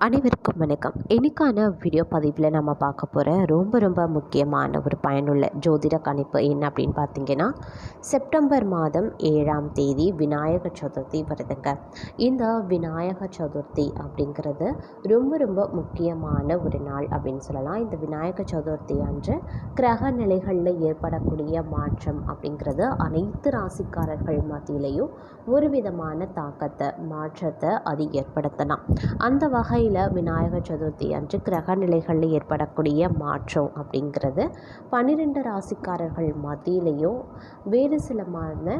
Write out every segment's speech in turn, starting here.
அனைவருக்கும் வணக்கம். இன்னைக்கான வீடியோ பதிவில் நம்ம பார்க்க போகிற ரொம்ப ரொம்ப முக்கியமான ஒரு பயனுள்ள ஜோதிட கணிப்பு என்ன அப்படின்னு பார்த்தீங்கன்னா செப்டம்பர் மாதம் ஏழாம் தேதி விநாயகர் சதுர்த்தி வருதுங்க. இந்த விநாயகர் சதுர்த்தி அப்படிங்கிறது ரொம்ப ரொம்ப முக்கியமான ஒரு நாள் அப்படின்னு சொல்லலாம். இந்த விநாயகர் சதுர்த்தி அன்று கிரக நிலைகளில் ஏற்படக்கூடிய மாற்றம் அப்படிங்கிறது அனைத்து ராசிக்காரர்கள் மத்தியிலையும் ஒரு விதமான தாக்கத்தை மாற்றத்தை அது ஏற்படுத்தலாம் அந்த வகை வகையில் விநாயகர் சதுர்த்தி அன்று கிரக நிலைகளில் ஏற்படக்கூடிய மாற்றம் அப்படிங்கிறது பன்னிரெண்டு ராசிக்காரர்கள் மத்தியிலையும் வேறு சிலமான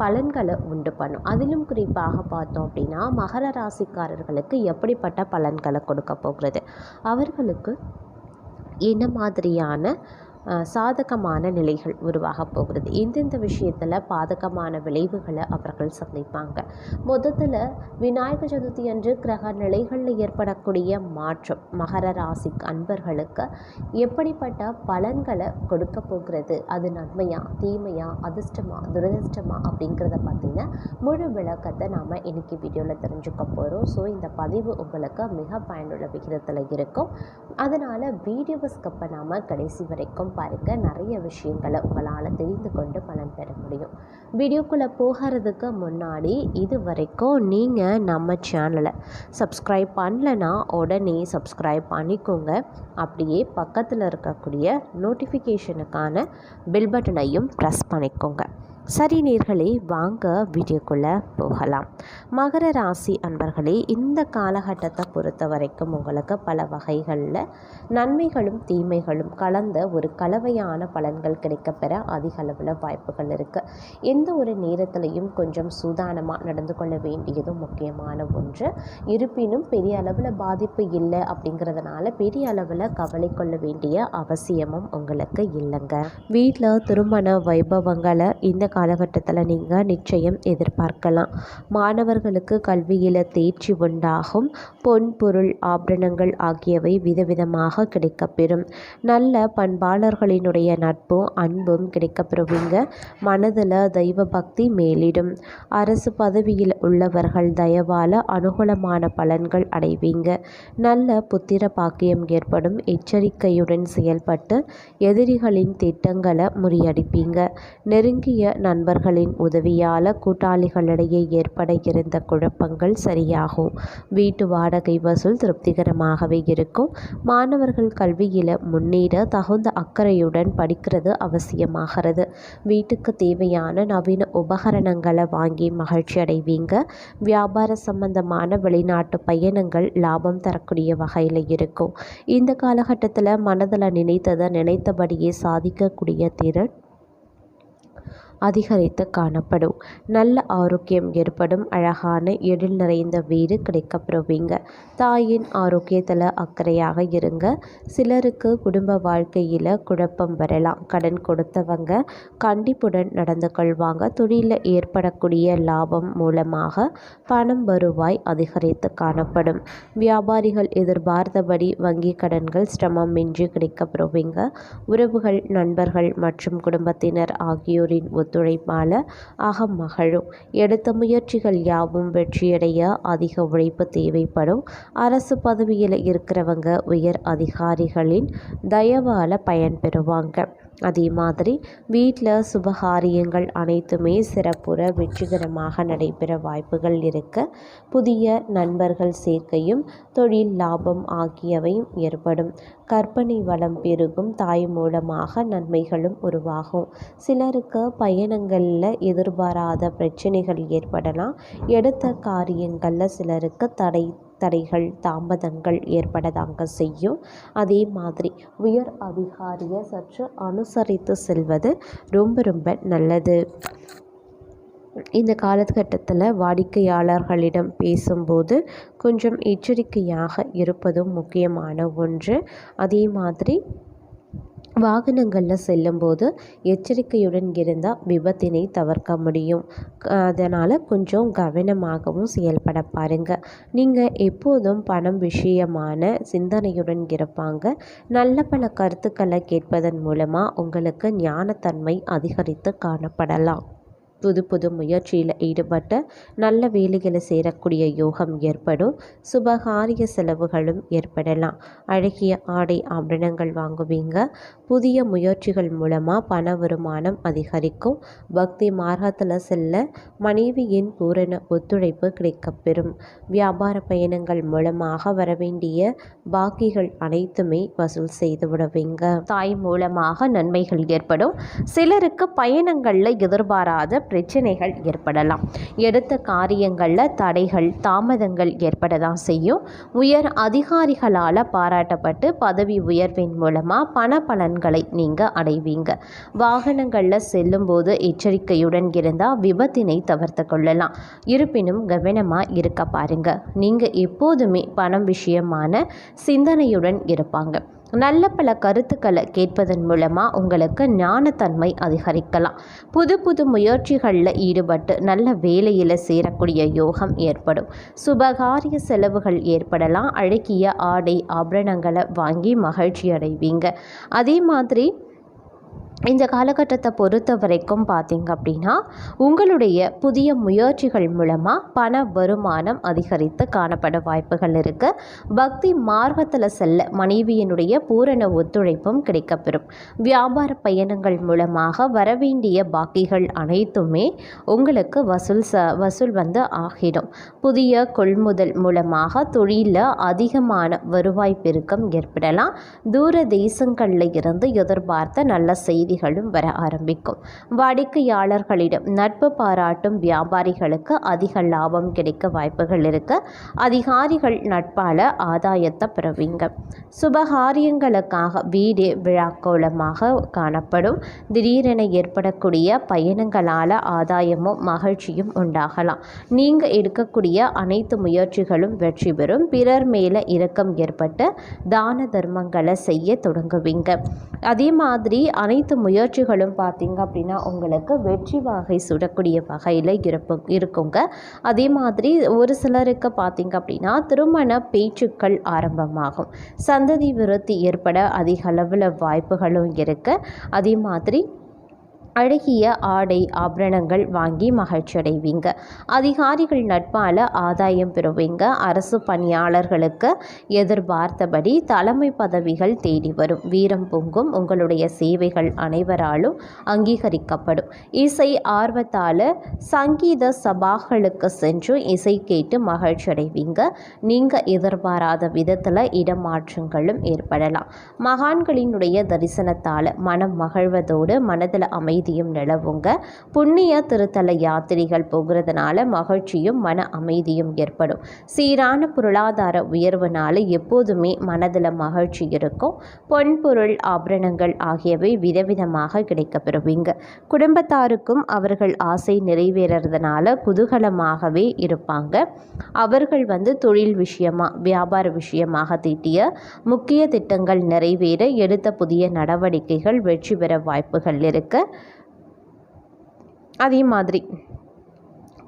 பலன்களை உண்டு பண்ணும். அதிலும் குறிப்பாக பார்த்தோம் அப்படின்னா மகர ராசிக்காரர்களுக்கு எப்படிப்பட்ட பலன்களை கொடுக்க போகிறது? அவர்களுக்கு என்ன மாதிரியான சாதகமான நிலைகள் உருவாக போகிறது. எந்தெந்த விஷயத்தில் பாதகமான விளைவுகளை அவர்கள் சந்திப்பாங்க. மொத்தத்தில் விநாயகர் சதுர்த்தி அன்று கிரக நிலைகளில் ஏற்படக்கூடிய மாற்றம் மகர ராசி அன்பர்களுக்கு எப்படிப்பட்ட பலன்களை கொடுக்க போகிறது? அது நன்மையா தீமையா அதிர்ஷ்டமா துரதிர்ஷ்டமா அப்படிங்கிறத பார்த்தீங்கன்னா முழு விளக்கத்தை நாம் இன்னைக்கு வீடியோவில் தெரிஞ்சுக்க போகிறோம் ஸோ இந்த பதிவு உங்களுக்கு மிக பயனுள்ள விகிதத்தில் இருக்கும். அதனால் வீடியோவை ஸ்கப்பை நாம் கடைசி வரைக்கும் பாருங்கள் நிறைய விஷயங்களை உங்களால் தெரிந்து கொண்டு பலன் பெற முடியும். வீடியோக்குள்ளே போகிறதுக்கு முன்னாடி இது வரைக்கும் நீங்கள் நம்ம சேனலை சப்ஸ்கிரைப் பண்ணலன்னா உடனே சப்ஸ்கிரைப் பண்ணிக்கோங்க. அப்படியே பக்கத்தில் இருக்கக்கூடிய நோட்டிஃபிகேஷனுக்கான பில் பட்டனையும் ப்ரெஸ் பண்ணிக்கோங்க. சரி நேர்களே வாங்க வீடியோக்குள்ளே போகலாம். மகர ராசி அன்பர்களே இந்த காலகட்டத்தை பொறுத்த வரைக்கும் உங்களுக்கு பல வகைகளில் நன்மைகளும் தீமைகளும் கலந்த ஒரு கலவையான பலன்கள் கிடைக்கப்பெற அதிக அளவில் வாய்ப்புகள் இருக்குது எந்த ஒரு நேரத்திலையும் கொஞ்சம் சூதானமாக நடந்து கொள்ள வேண்டியதும் முக்கியமான ஒன்று. இருப்பினும் பெரிய அளவில் பாதிப்பு இல்லை அப்படிங்கிறதுனால பெரிய அளவில் கவலை கொள்ள வேண்டிய அவசியமும் உங்களுக்கு இல்லைங்க. வீட்டில் திருமண வைபவங்களை இந்த காலகட்டத்தில் நீங்கள் நிச்சயம் எதிர்பார்க்கலாம். மாணவர்களுக்கு கல்வியில் தேர்ச்சி உண்டாகும். பொன் பொருள் ஆபரணங்கள் ஆகியவை விதவிதமாக கிடைக்கப்பெறும். நல்ல பண்பாளர்களினுடைய நட்பும் அன்பும் கிடைக்கப்பெறுவீங்க. மனதில் தெய்வ பக்தி மேலிடும். அரசு பதவியில் உள்ளவர்கள் தயவால் அனுகூலமான பலன்கள் அடைவீங்க. நல்ல புத்திர பாக்கியம் ஏற்படும். எச்சரிக்கையுடன் செயல்பட்டு எதிரிகளின் திட்டங்களை முறியடிப்பீங்க. நெருங்கிய நண்பர்களின் உதவியால் கூட்டாளிகளிடையே ஏற்பட இருந்த குழப்பங்கள் சரியாகும். வீட்டு வாடகை வசூல் திருப்திகரமாகவே இருக்கும். மாணவர்கள் கல்வியில் முன்னேற தகுந்த அக்கறையுடன் படிக்கிறது அவசியமாகிறது. வீட்டுக்கு தேவையான நவீன உபகரணங்களை வாங்கி மகிழ்ச்சி அடைவீங்க. வியாபார சம்பந்தமான வெளிநாட்டு பயணங்கள் லாபம் தரக்கூடிய வகையில் இருக்கும். இந்த காலகட்டத்தில் மனதில் நினைத்ததை நினைத்தபடியே சாதிக்கக்கூடிய திறன் அதிகரித்து காணப்படும். நல்ல ஆரோக்கியம் ஏற்படும். அழகான எழில் நிறைந்த வீடு கிடைக்கப்பெறுவீங்க. தாயின் ஆரோக்கியத்தில் அக்கறையாக இருங்க. சிலருக்கு குடும்ப வாழ்க்கையில் குழப்பம் வரலாம். கடன் கொடுத்தவங்க கண்டிப்புடன் நடந்து கொள்வாங்க. தொழிலில் ஏற்படக்கூடிய லாபம் மூலமாக பணம் வருவாய் அதிகரித்து காணப்படும். வியாபாரிகள் எதிர்பார்த்தபடி வங்கி கடன்கள் சிரமமின்றி கிடைக்கப்பெறுவீங்க. உறவுகள் நண்பர்கள் மற்றும் குடும்பத்தினர் ஆகியோரின் ஒத்துழைப்பால் அகம் மகளும் எடுத்த முயற்சிகள் யாவும் வெற்றியடைய அதிக உழைப்பு தேவைப்படும். அரசு பதவியில் இருக்கிறவங்க உயர் அதிகாரிகளின் தயவால் பயன்பெறுவாங்க. அதே மாதிரி வீட்டில் சுபகாரியங்கள் அனைத்துமே சிறப்புற வெற்றிகரமாக நடைபெற வாய்ப்புகள் இருக்க புதிய நண்பர்கள் சேர்க்கையும் தொழில் லாபம் ஆகியவையும் ஏற்படும். கற்பனை வளம் பெருகும் தாய் மூலமாக நன்மைகளும் உருவாகும். சிலருக்கு பயணங்களில் எதிர்பாராத பிரச்சனைகள் ஏற்படலாம். எடுத்த காரியங்களில் சிலருக்கு தடை தடைகள் தாமதங்கள் ஏற்படதாங்க செய்யும். அதே மாதிரி உயர் அதிகாரியை சற்று அனுசரித்து செல்வது ரொம்ப ரொம்ப நல்லது. இந்த காலகட்டத்தில் வாடிக்கையாளர்களிடம் பேசும்போது கொஞ்சம் எச்சரிக்கையாக இருப்பதும் முக்கியமான ஒன்று. அதே மாதிரி வாகனங்களில் செல்லும்போது எச்சரிக்கையுடன் இருந்தால் விபத்தினை தவிர்க்க முடியும். அதனால் கொஞ்சம் கவனமாகவும் செயல்பட பாருங்கள் நீங்கள் எப்போதும் பணம் விஷயமான சிந்தனையுடன் இருப்பாங்க. நல்ல பல கருத்துக்களை கேட்பதன் மூலமாக உங்களுக்கு ஞானத்தன்மை அதிகரித்து காணப்படலாம். புது புது முயற்சியில் ஈடுபட்டு நல்ல வேலைகளை சேரக்கூடிய யோகம் ஏற்படும். சுபகாரிய செலவுகளும் ஏற்படலாம். அழகிய ஆடை ஆபரணங்கள் வாங்குவீங்க. புதிய முயற்சிகள் மூலமாக பண வருமானம் அதிகரிக்கும். பக்தி மார்க்கத்தில் செல்ல மனைவியின் பூரண ஒத்துழைப்பு கிடைக்கப்பெறும். வியாபார பயணங்கள் மூலமாக வரவேண்டிய பாக்கிகள் அனைத்துமே வசூல் செய்து விடுவீங்க. தாய் மூலமாக நன்மைகள் ஏற்படும். சிலருக்கு பயணங்களில் எதிர்பாராத பிரச்சனைகள் ஏற்படலாம். எடுத்த காரியங்களில் தடைகள் தாமதங்கள் ஏற்பட தான் செய்யும். உயர் அதிகாரிகளால் பாராட்டப்பட்டு பதவி உயர்வின் மூலமாக பண பலன்களை நீங்கள் அடைவீங்க. வாகனங்களில் செல்லும்போது எச்சரிக்கையுடன் இருந்தால் விபத்தினை தவிர்த்து கொள்ளலாம். இருப்பினும் கவனமாக இருக்க பாருங்கள் நீங்கள் எப்போதுமே பணம் விஷயமான சிந்தனையுடன் இருப்பாங்க. நல்ல பல கருத்துக்களை கேட்பதன் மூலமாக உங்களுக்கு ஞானத்தன்மை அதிகரிக்கலாம். புது புது முயற்சிகளில் ஈடுபட்டு நல்ல வேலையில் சேரக்கூடிய யோகம் ஏற்படும். சுபகாரிய செலவுகள் ஏற்படலாம். அழகிய ஆடை ஆபரணங்களை வாங்கி மகிழ்ச்சி அடைவீங்க அதே மாதிரி இந்த காலகட்டத்தை பொறுத்த வரைக்கும் பார்த்திங்க அப்படின்னா உங்களுடைய புதிய முயற்சிகள் மூலமாக பண வருமானம் அதிகரித்து காணப்பட வாய்ப்புகள் இருக்குது பக்தி மார்க்கத்தில் செல்ல மனைவியினுடைய பூரண ஒத்துழைப்பும் கிடைக்கப்பெறும். வியாபார பயணங்கள் மூலமாக வரவேண்டிய பாக்கிகள் அனைத்துமே உங்களுக்கு வசூல் ச வசூல் வந்து ஆகிடும். புதிய கொள்முதல் மூலமாக தொழிலில் அதிகமான வருவாய் பெருக்கம் ஏற்படலாம். தூர தேசங்களில் இருந்து எதிர்பார்த்த நல்ல செய்தி செய்திகளும் வர ஆரம்பிக்கும். வாடிக்கையாளர்களிடம் நட்பு பாராட்டும் வியாபாரிகளுக்கு அதிக லாபம் கிடைக்க வாய்ப்புகள் இருக்கு. அதிகாரிகள் நட்பால ஆதாயத்தை பெறுவீங்க. சுபகாரியங்களுக்காக வீடு விழாக்கோலமாக காணப்படும். திடீரென ஏற்படக்கூடிய பயணங்களால் ஆதாயமும் மகிழ்ச்சியும் உண்டாகலாம். நீங்கள் எடுக்கக்கூடிய அனைத்து முயற்சிகளும் வெற்றி பெறும். பிறர் மேலே இரக்கம் ஏற்பட்டு தான தர்மங்களை செய்ய தொடங்குவீங்க. அதே மாதிரி அனைத்து முயற்சிகளும் பார்த்திங்க அப்படின்னா உங்களுக்கு வெற்றி வகை சுடக்கூடிய வகையில் இருப்பு இருக்குங்க. அதே மாதிரி ஒரு சிலருக்கு பார்த்திங்க அப்படின்னா திருமண பேச்சுக்கள் ஆரம்பமாகும். சந்ததி விருத்தி ஏற்பட அதிக அளவில் வாய்ப்புகளும் இருக்குது அதே மாதிரி அழகிய ஆடை ஆபரணங்கள் வாங்கி மகிழ்ச்சி அடைவீங்க அதிகாரிகள் நட்பால் ஆதாயம் பெறுவீங்க. அரசு பணியாளர்களுக்கு எதிர்பார்த்தபடி தலைமை பதவிகள் தேடி வரும். வீரம் பொங்கும். உங்களுடைய சேவைகள் அனைவராலும் அங்கீகரிக்கப்படும். இசை ஆர்வத்தால் சங்கீத சபாக்களுக்கு சென்று இசை கேட்டு மகிழ்ச்சி அடைவீங்க நீங்கள் எதிர்பாராத விதத்தில் இடமாற்றங்களும் ஏற்படலாம். மகான்களினுடைய தரிசனத்தால் மனம் மகிழ்வதோடு மனதில் அமை அமைதியும் நிலவுங்க. புண்ணிய திருத்தல யாத்திரைகள் போகிறதுனால மகிழ்ச்சியும் மன அமைதியும் ஏற்படும். சீரான பொருளாதார உயர்வுனால எப்போதுமே மனதில் மகிழ்ச்சி இருக்கும். பொன் பொருள் ஆபரணங்கள் ஆகியவை விதவிதமாக கிடைக்கப்பெறுவீங்க. குடும்பத்தாருக்கும் அவர்கள் ஆசை நிறைவேறதுனால குதூகலமாகவே இருப்பாங்க. அவர்கள் வந்து தொழில் விஷயமா வியாபார விஷயமாக தீட்டிய முக்கிய திட்டங்கள் நிறைவேற எடுத்த புதிய நடவடிக்கைகள் வெற்றி பெற வாய்ப்புகள் இருக்குது அதே மாதிரி.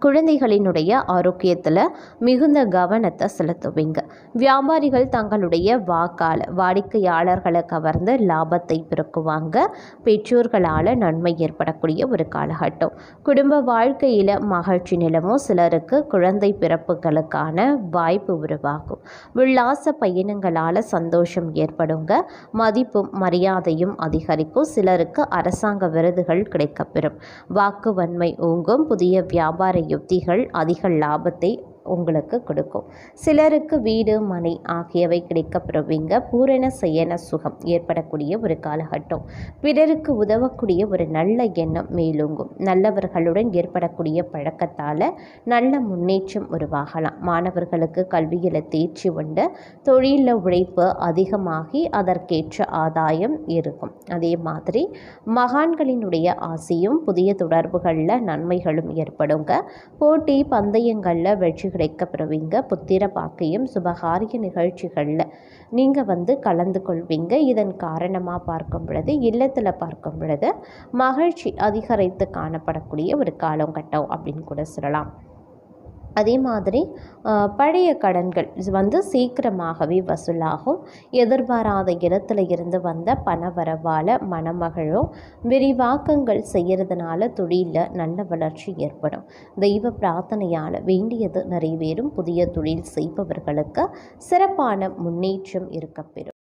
குழந்தைகளினுடைய ஆரோக்கியத்தில் மிகுந்த கவனத்தை செலுத்துவீங்க. வியாபாரிகள் தங்களுடைய வாக்கால் வாடிக்கையாளர்களை கவர்ந்து லாபத்தை பெருக்குவாங்க. பெற்றோர்களால் நன்மை ஏற்படக்கூடிய ஒரு காலகட்டம். குடும்ப வாழ்க்கையில் மகிழ்ச்சி நிலமும் சிலருக்கு குழந்தை பிறப்புகளுக்கான வாய்ப்பு உருவாகும். உல்லாச பயணங்களால் சந்தோஷம் ஏற்படுங்க. மதிப்பும் மரியாதையும் அதிகரிக்கும். சிலருக்கு அரசாங்க விருதுகள் கிடைக்கப்பெறும். வாக்குவன்மை ஓங்கும். புதிய வியாபார யுக்திகள் அதிக லாபத்தை உங்களுக்கு கொடுக்கும். சிலருக்கு வீடு மனை ஆகியவை கிடைக்கப்படுவீங்க பூரண செய்யன சுகம் ஏற்படக்கூடிய ஒரு காலகட்டம். பிறருக்கு உதவக்கூடிய ஒரு நல்ல எண்ணம் மேலோங்கும். நல்லவர்களுடன் ஏற்படக்கூடிய பழக்கத்தால் நல்ல முன்னேற்றம் உருவாகலாம். மாணவர்களுக்கு கல்வியில் தேர்ச்சி உண்டு. தொழிலில் உழைப்பு அதிகமாகி அதற்கேற்ற ஆதாயம் இருக்கும். அதே மாதிரி மகான்களினுடைய ஆசையும் புதிய தொடர்புகளில் நன்மைகளும் ஏற்படுங்க. போட்டி பந்தயங்களில் வெற்றி கிடைக்கப்பெறுவீங்க. புத்திர பாக்கையும் சுபகாரிய நிகழ்ச்சிகளில் நீங்கள் வந்து கலந்து கொள்வீங்க. இதன் காரணமாக பார்க்கும் பொழுது இல்லத்தில் பார்க்கும் பொழுது மகிழ்ச்சி அதிகரித்து காணப்படக்கூடிய ஒரு காலங்கட்டம் அப்படின்னு கூட சொல்லலாம். அதே மாதிரி பழைய கடன்கள் வந்து சீக்கிரமாகவே வசூலாகும். எதிர்பாராத இடத்துல இருந்து வந்த பணவரவால் மணமகளும் விரிவாக்கங்கள் செய்கிறதுனால தொழிலில் நல்ல வளர்ச்சி ஏற்படும். தெய்வ பிரார்த்தனையால் வேண்டியது நிறைவேறும். புதிய தொழில் செய்பவர்களுக்கு சிறப்பான முன்னேற்றம் இருக்கப்பெறும்.